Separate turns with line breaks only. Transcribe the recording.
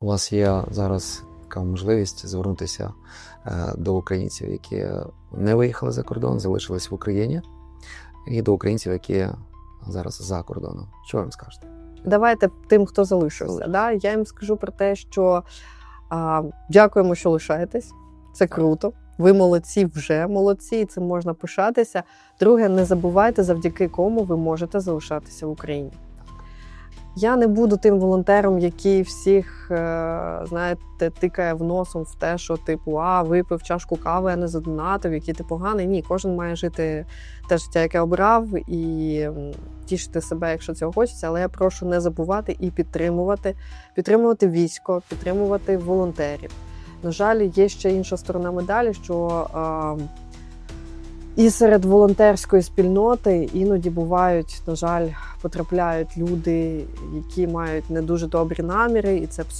У вас є зараз така можливість звернутися е, до українців, які не виїхали за кордон, залишились в Україні, і до українців, які зараз за кордоном. Що ви їм скажете?
Давайте тим, хто залишився. Да? Я їм скажу про те, що а, дякуємо, що лишаєтесь. Це круто. Ви молодці вже молодці, і цим можна пишатися. Друге, не забувайте, завдяки кому ви можете залишатися в Україні. Я не буду тим волонтером, який всіх, е, знаєте, тикає в носом в те, що типу, а випив чашку кави, а не задонатив, який ти поганий. Ні, кожен має жити те життя, яке обрав, і тішити себе, якщо цього хочеться. Але я прошу не забувати і підтримувати, підтримувати військо, підтримувати волонтерів. На жаль, є ще інша сторона медалі, що і серед волонтерської спільноти іноді бувають, на жаль, потрапляють люди, які мають не дуже добрі наміри, і це псує.